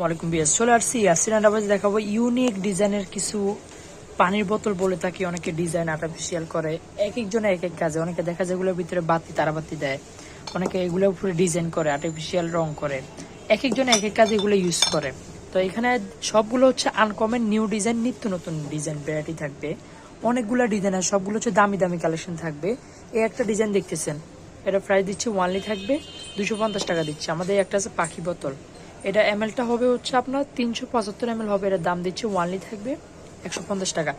ওয়ালাইকুম বিয়াস। চলে আসছি ইয়াসিন আন্ডাবাজ দেখাবো ইউনিক ডিজাইনের কিছু পানির বোতল বলে থাকি অনেকে ডিজাইন আর্টিফিশিয়াল করে। এক একজনে এক এক কাজে। অনেকে দেখা যায় এগুলোর ভিতরে বাতি, তারাবাতি দেয়। অনেকে এগুলোর উপরে ডিজাইন করে আর্টিফিশিয়াল রং করে। এক একজনে এক এক কাজে এগুলো ইউজ করে। তো এখানে সবগুলো হচ্ছে আনকমন নিউ ডিজাইন নিত্য নতুন ডিজাইন ভ্যারাইটি থাকবে। অনেকগুলো ডিজাইন আছে সবগুলো হচ্ছে দামি দামি কালেকশন থাকবে। এই একটা ডিজাইন দেখতেছেন। এটা প্রাইস দিচ্ছে ওয়ানলি থাকবে দুশো পঞ্চাশ টাকা দিচ্ছে। আমাদের একটা আছে পাখি বোতল। এটা এমএলটা হবে হচ্ছে আপনার তিনশো পঁচাত্তর এমএল হবে, এটার দাম দিচ্ছে ওয়ানলি থাকবে একশো পঞ্চাশ টাকা।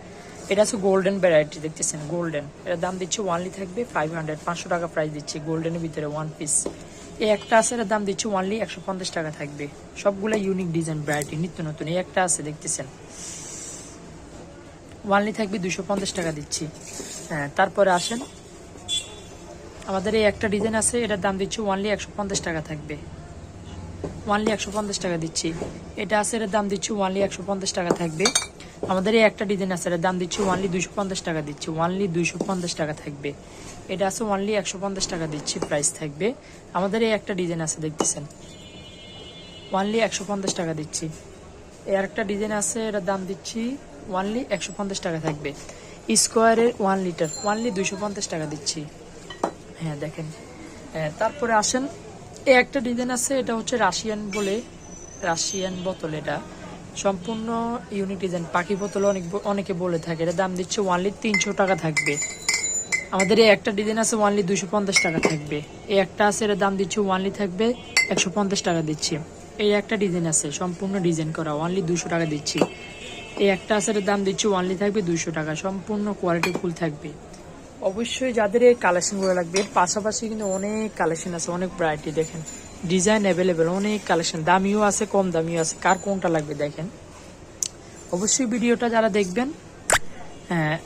এটা আছে গোল্ডেন ভ্যারাইটি দেখতেছেন? গোল্ডেন এটার দাম দিচ্ছে ওয়ানলি থাকবে ফাইভ হান্ড্রেড পাঁচশো টাকা প্রাইস দিচ্ছে গোল্ডেনের ভিতরে ওয়ান পিস এই একটা আছে, এটার দাম দিচ্ছে ওয়ানলি একশো পঞ্চাশ টাকা থাকবে। সবগুলো ইউনিক ডিজাইন ভ্যারাইটি নিত্য নতুন। এই একটা আছে, দেখতেছেন? ওয়ানলি থাকবে দুশো পঞ্চাশ টাকা দিচ্ছি। হ্যাঁ তারপরে আসেন। আমাদের এই একটা ডিজাইন আছে, এটার দাম দিচ্ছি ওয়ানলি একশো পঞ্চাশ টাকা থাকবে। ওয়ানলি একশো পঞ্চাশ টাকা দিচ্ছি। এটা আছে দাম দিচ্ছি ওয়ানলি একশো পঞ্চাশ টাকা থাকবে। আমাদের এই একটা ডিজাইন আছে দাম দিচ্ছি ওয়ানলি দুইশো পঞ্চাশ টাকা দিচ্ছি। ওয়ানলি দুইশো পঞ্চাশ টাকা থাকবে। এটা আছে ওয়ানলি একশো পঞ্চাশ টাকা দিচ্ছি প্রাইস থাকবে। আমাদের এই একটা ডিজাইন আছে দেখতেছেন? ওয়ানলি একশো পঞ্চাশ টাকা দিচ্ছি। এই আরেকটা ডিজাইন আছে এটার দাম দিচ্ছি ওয়ানলি একশো পঞ্চাশ টাকা থাকবে। স্কোয়ারের ওয়ান লিটার ওয়ানলি দুইশো পঞ্চাশ টাকা দিচ্ছি। হ্যাঁ দেখেন। হ্যাঁ, তারপরে আসেন একটা ডিজাইন আছে, এটা হচ্ছে রাশিয়ান বলে, রাশিয়ান বোতল এটা। সম্পূর্ণ ইউনিক ডিজাইন পাখি বোতল অনেক অনেকে বলে থাকে, এটা দাম দিচ্ছে ওয়ানলি তিনশো টাকা থাকবে। আমাদের এই একটা ডিজাইন আছে ওয়ানলি দুশো পঞ্চাশ টাকা থাকবে। এই একটা আছে এর দাম দিচ্ছে ওয়ানলি থাকবে, একশো পঞ্চাশ টাকা দিচ্ছি। এই একটা ডিজাইন আছে, সম্পূর্ণ ডিজাইন করা ওয়ানলি দুশো টাকা দিচ্ছি। এই একটা আছে এর দাম দিচ্ছি ওয়ানলি থাকবে দুশো টাকা, সম্পূর্ণ কোয়ালিটি ফুল থাকবে। অবশ্যই যাদের এই কালেকশনগুলো লাগবে, এর পাশাপাশি কিন্তু অনেক কালেকশন আছে, অনেক ভ্যারাইটি দেখেন। ডিজাইন অ্যাভেলেবেল অনেক কালেকশন দামিও আছে, কম দামিও আছে, কার কোনটা লাগবে দেখেন। অবশ্যই ভিডিওটা যারা দেখবেন হ্যাঁ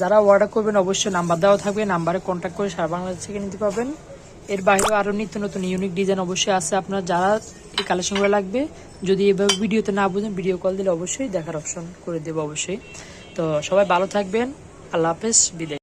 যারা অর্ডার করবেন অবশ্যই নাম্বার দেওয়া থাকবে, নাম্বারে কন্ট্যাক্ট করে সারা বাংলাদেশ থেকে নিতে পারবেন। এর বাইরেও আরও নিত্য নতুন ইউনিক ডিজাইন অবশ্যই আছে, আপনার যারা এই কালেকশনগুলো লাগবে, যদি এভাবে ভিডিওতে না বুঝেন ভিডিও কল দিলে অবশ্যই দেখার অপশন করে দেবো অবশ্যই। তো সবাই ভালো থাকবেন। আল্লাহ হাফেজ বিদায়।